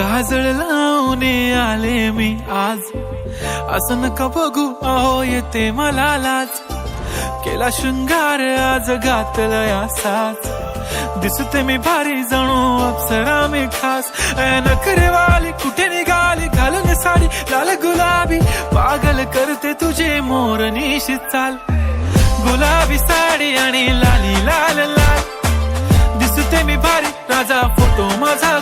काजळ लावून आले मी आज. असं नका बघू? अहो येते मला लाज. केला शृंगार आज घातला असाच. दिसते मी भारी जणू अप्सरा मी खास. नखरेवाली कुठे निघाली? घालून साडी लाल गुलाबी. पागल करते तुझे मोर निशी चाल. गुलाबी साडी आणि लाली लाल लाल. दिसते मी भारी राजा फोटो माझा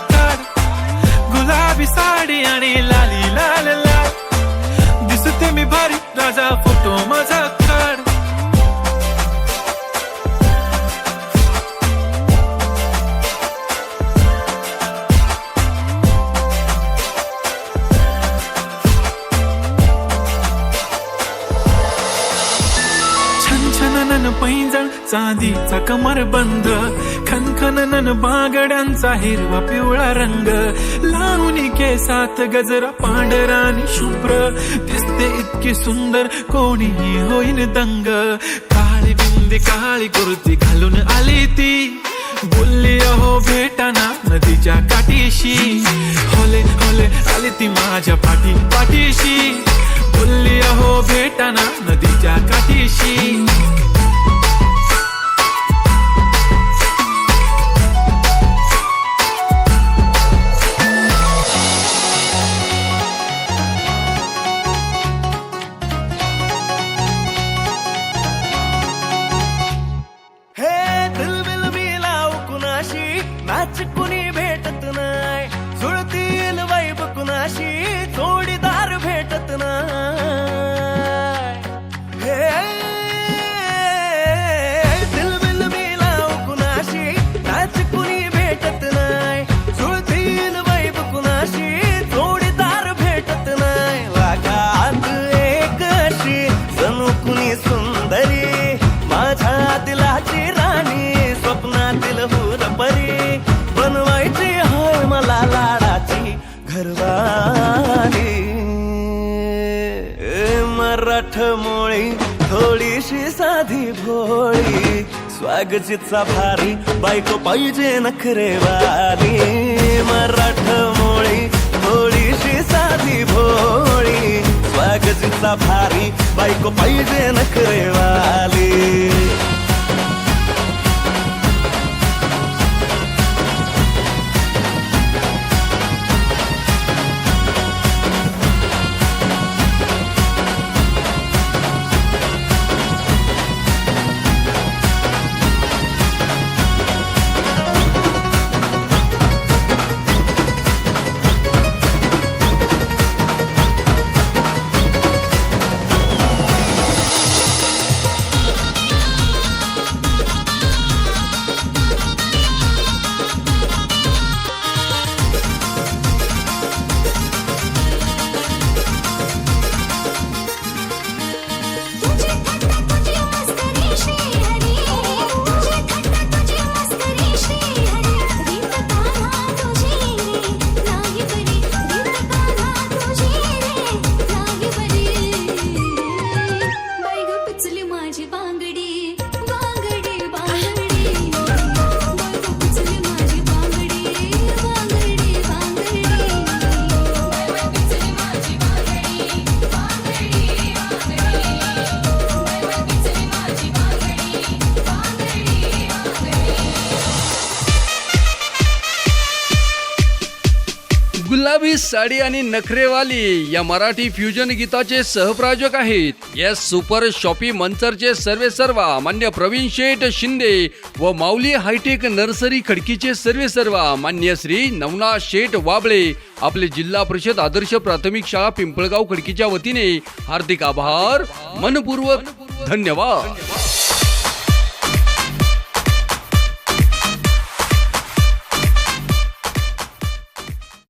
साडी आणि लाली लाल लाल. दिसते मी भारी राजा छननन पैंजण चांदीचा कमर बंद. खनखननन बागड्यांचा हिरवा पिवळा रंग. लावणी केसात गजरा पांढरा आणि शुभ्र. दिसते इतकी सुंदर कोणीही होईन दंग. काळी बिंदी काळी कुर्ती घालून आली ती. बोलली अहो भेटाना नदीच्या काठीशी. होले होले आली ती माझ्या पाठी पाठीशी. बोलली अहो भेटाना घरवाली ए, मराठ मोळी थोडीशी साधी भोळी. स्वागतीचा भारी बायको पाहिजे नखरेवाली. मराठ मोळी थोडीशी साधी भोळी. स्वागतीचा भारी बायको पाहिजे नखरेवाली. गुलाबी साडी आणि नखरेवाली या मराठी फ्युजन गीताचे सहप्रायोजक आहेत. या सुपर शॉपी मंचरचे सर्वे सर्वा मान्य प्रवीण शेठ शिंदे व माऊली हायटेक नर्सरी खडकीचे सर्वे सर्वा मान्य श्री नवना शेठ वाबळे आपले जिल्हा परिषद आदर्श प्राथमिक शाळा पिंपळगाव खडकीच्या वतीने हार्दिक आभार मनपूर्वक धन्यवाद.